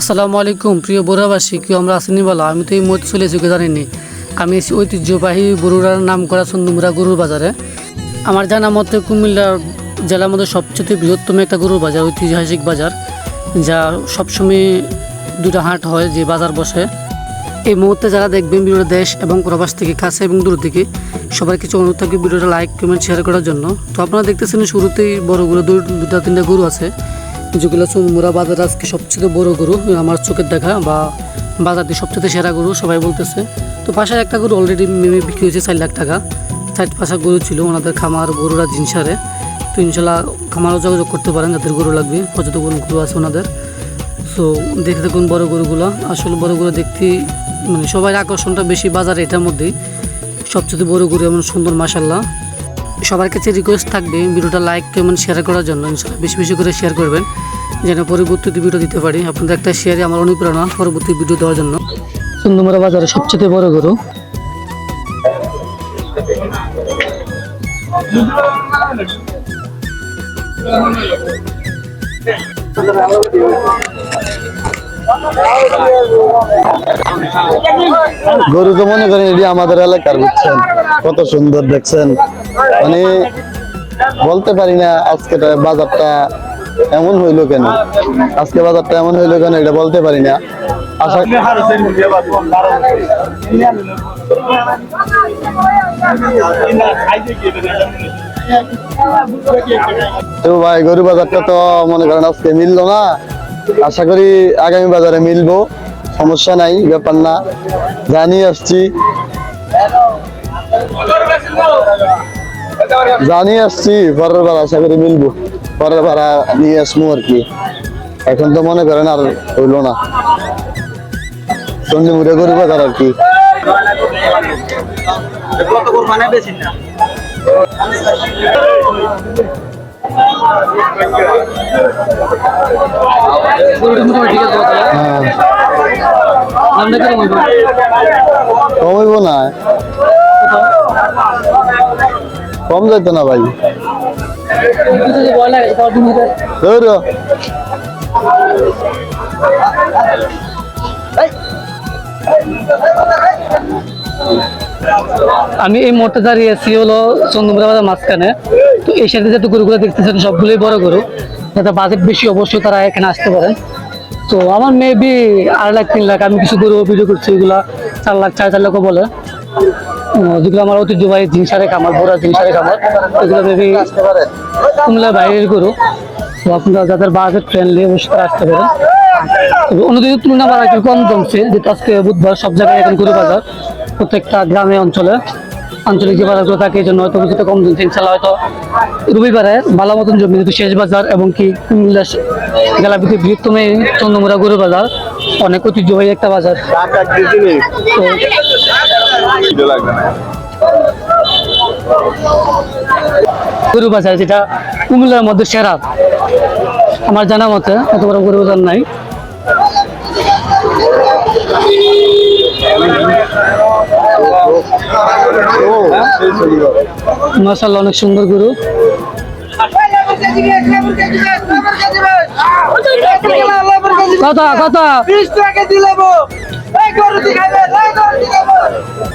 আসসালামু আলাইকুম, প্রিয় বোরাবাসী কেউ আমরা আসেনি বলা? আমি তো এই মুহূর্তে চলে এসে জানিনি আমি এসেছি ঐতিহ্যবাহী বরুড়ার নাম করা চন্দমুরা গরুর বাজারে। আমার জানা মতে কুমিল্লার জেলার মধ্যে সবচেয়ে বৃহত্তম একটা গরুর বাজার ঐতিহাসিক বাজার, যা সবসময় দুটো হাট হয়, যে বাজার বসে। এই মুহূর্তে যারা দেখবেন ভিডিওটা দেশ এবং প্রবাস থেকে, কাছে এবং দূর থেকে, সবার কিছু অনুরোধ থাকবে ভিডিওটা লাইক, কমেন্ট শেয়ার করার জন্য। তো আপনারা দেখতেছেন শুরুতেই বড়গুলো দুটা তিনটা গরু আছে। যেগুলো চুনমুরা বাজার আজকে সবচেয়ে বড় গরু আমার চোখের দেখা বা বাজারটি সবচেয়ে সেরা গরু সবাই বলতেছে। তো পাশে একটা গরু অলরেডি মেমে বিক্রি হয়েছে চার লাখ টাকা। চার পাশা গরু ছিল, ওনাদের খামার গরুরা জিনসারে তো ইনশাল্লাহ খামারও যোগাযোগ করতে পারেন, যাদের গরু লাগবে, পর্যটক গরু আছে ওনাদের। সো দেখে দেখুন বড় গরুগুলো। আসলে বড় গরু দেখতে মানে সবার আকর্ষণটা বেশি বাজারে এটার মধ্যেই। সবচেয়ে বড় গরু এমন সুন্দর মাসাল্লাহ সবার কাছে রিকোয়েস্ট থাকবে ভিডিওটা লাইক কমেন্ট শেয়ার করার জন্য। ইনশাল্লাহ বেশি বেশি করে শেয়ার করবেন, যেন পরবর্তীতে ভিডিও দিতে পারি। আপনাদের একটা শেয়ারই আমার অনুপ্রেরণা পরবর্তী ভিডিও দেওয়ার জন্য। সুন্দরমারা বাজারে সবচেয়ে বড় গরু। গরু তো মনে করেন এটি আমাদের এলাকার, বুঝছেন? কত সুন্দর দেখছেন। মানে বলতে পারি না আজকে বাজারটা এমন হইল কেন? আজকে বাজারটা এমন হইল কেন এটা বলতে পারি না। আশা তো ভাই গরু বাজারটা তো মনে করেন আজকে মিললো না। আশা করি আগামী বাজারে মিলবো। সমস্যা নাই ব্যাপার না। জানি আসছি। জানি আসছি, পরের বার আশা করি মিলবো। পরের বার নিয়ে আসব আর কি। এখন তো মনে করেন আর হইল না। চন্ডিমুড়ে গরু বাজার আর কি। হ্যাঁ। কীরকম না। কম যাইতো না ভাই। আমি এই মুহূর্তে দাঁড়িয়ে আছি হলো চন্দ্রমুড়া মাঝখানে। তো এই সাইডে যত গরুগুলো দেখতেছেন, সবগুলোই বড় গরু। যাতে বাজেট বেশি, অবশ্যই তারা এখানে আসতে পারেন তো আমার মেবি আড়াই লাখ, তিন লাখ, আমি কিছু গরু ভিডিও করছি, এগুলা চার লাখ চার চার লাখও বলে। যেগুলো আমার ঐতিহ্যবাহী জিনিসারে খামার বড় জিনিসারে খামার এগুলো মেবি কুমলা বাইরের গরু। তো আপনারা যাদের বাজেট ফ্রেন্ডলি অবশ্যই আসতে পারেন। তবে অন্যদিনের তুলনা বাড়া একটু কম জমছে, যেহেতু আজকে বুধবার সব জায়গায় এখন গরু বাজার, প্রত্যেকটা গ্রামে, অঞ্চলে। আঞ্চলিক যে বাজারগুলো থাকে, এই জন্য হয়তো কিছুটা কম জমছে। ইনশাল্লাহ হয়তো রবিবারে ভালো মতন জমি যেহেতু শেষ বাজার এবং কি কুমিল্লা জেলাভিত্তিক বৃহত্তম চন্দ্রমুড়া গরু বাজার, অনেক ঐতিহ্যবাহী একটা বাজার। তো গরু বাজার যেটা কুমিল্লার মধ্যে সেরা। আমার জানা মতে এত বড় গরু বাজার নাই। মাসাল্লাহ অনেক সুন্দর গরু। কত কত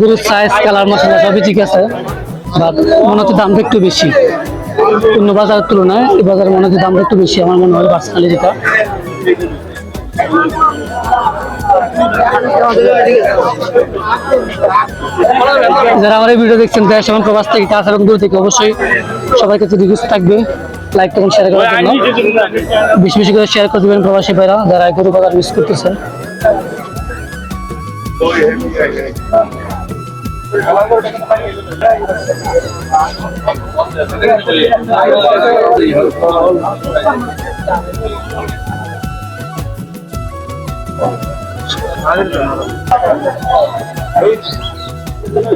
গরুর সাইজ কালার মশলা সবই ঠিক আছে বাট মনে হচ্ছে দামটা একটু বেশি। অন্য বাজারের তুলনায় এই বাজারে মনে হচ্ছে দামটা একটু বেশি, আমার মনে হয় পার্সোনালি যেটা। যারা আমার এই ভিডিও দেখছেন, দেশ এবং প্রবাস থেকে কাছে এবং দূর থেকে অবশ্যই সবার কাছে রিকোয়েস্ট থাকবে। লাইক এবং শেয়ার করার জন্য। বেশি বেশি করে শেয়ার করে দেবেন প্রবাসী ভাইরা, যারা গরু বাজার মিস করতেছেন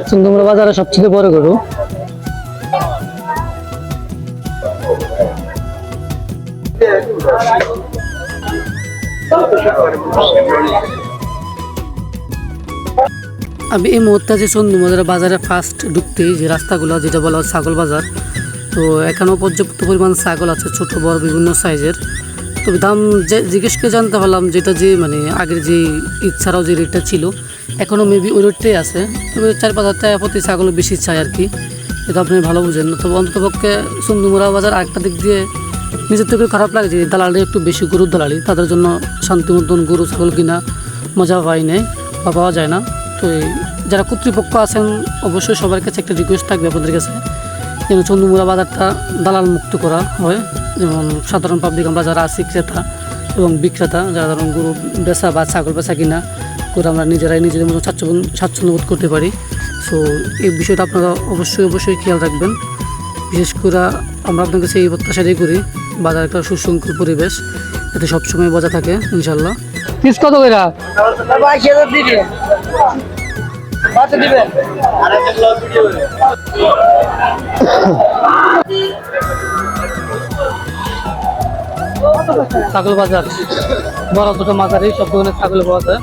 চন্দ্রমুড়া বাজারে সবচেয়ে বড় গরু। আমি এই মুহূর্তে আছি চন্দ্রমুড়া বাজারে ফার্স্ট ঢুকতেই যে রাস্তাগুলো, যেটা বলা হয় ছাগল বাজার, তো এখানেও পর্যাপ্ত পরিমাণ ছাগল আছে, ছোট, বড়, বিভিন্ন সাইজের তবে দাম যে জিজ্ঞেস করে জানতে পারলাম, যেটা যে মানে আগের যে ইচ্ছারাও যে রেটটা ছিল এখনও মেবি ওই রেটটাই আছে। তবে চার পাঁচ হাজার টাকা প্রতি ছাগল বেশি চাই আর কি। এটা আপনি ভালো বুঝেন। তবে অন্ততপক্ষে সুন্দরমুড়া বাজার আরেকটা দিক দিয়ে নিজের থেকে খারাপ লাগে যে দালালি একটু বেশি গরুর দালালি, তাদের জন্য শান্তি মতন গরু, ছাগল কিনা মজা পাই নেই বা পাওয়া যায় না। তো যারা কর্তৃপক্ষ আছেন, অবশ্যই সবার কাছে একটা রিকোয়েস্ট থাকবে আপনাদের কাছে, যেন চন্দ্রমুড়া বাজারটা দালাল মুক্ত করা হয়। যেমন সাধারণ পাবলিক আমরা যারা আছি, ক্রেতা এবং বিক্রেতা, যারা ধরুন গরু বেচা বা ছাগল বেচা কিনা করে আমরা নিজেরাই নিজেদের মতো স্বাচ্ছন্দ্য স্বাচ্ছন্দ্য বোধ করতে পারি। সো এই বিষয়টা আপনারা অবশ্যই অবশ্যই খেয়াল রাখবেন। বিশেষ করে আমরা আপনার কাছে এই প্রত্যাশাটাই করি বাজার একটা সুশৃঙ্খল পরিবেশ যাতে সবসময় বজায় থাকে, ইনশাল্লাহ। পিস কত করে ছাগল বাজার। বড় ছোট মাঝারি সব ধরনের ছাগল পাওয়া যায়।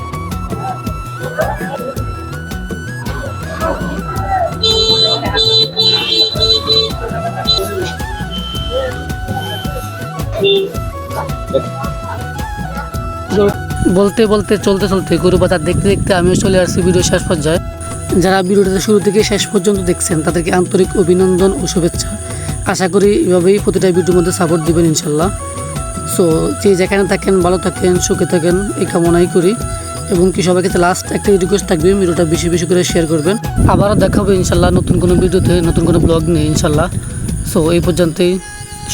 বলতে বলতে, চলতে চলতে গরু বাজার দেখতে দেখতে আমিও চলে আসছি ভিডিও শেষ পর্যায়ে। যারা ভিডিওটা শুরু থেকে শেষ পর্যন্ত দেখছেন, তাদেরকে আন্তরিক অভিনন্দন ও শুভেচ্ছা। আশা করি এভাবেই প্রতিটা ভিডিওর মধ্যে সাপোর্ট দিবেন ইনশাল্লাহ। সো যে যেখানে থাকেন, ভালো থাকেন, সুখে থাকেন, এই কামনাই করি। এবং কি সবার কাছে লাস্ট একটা রিকোয়েস্ট থাকবে, ভিডিওটা বেশি বেশি করে শেয়ার করবেন। আবারও দেখাবো ইনশাল্লাহ নতুন কোনো ভিডিওতে, নতুন কোনো ব্লগ নিয়ে ইনশাল্লাহ। সো এই পর্যন্তই।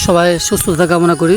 সবাই সুস্থতা কামনা করি।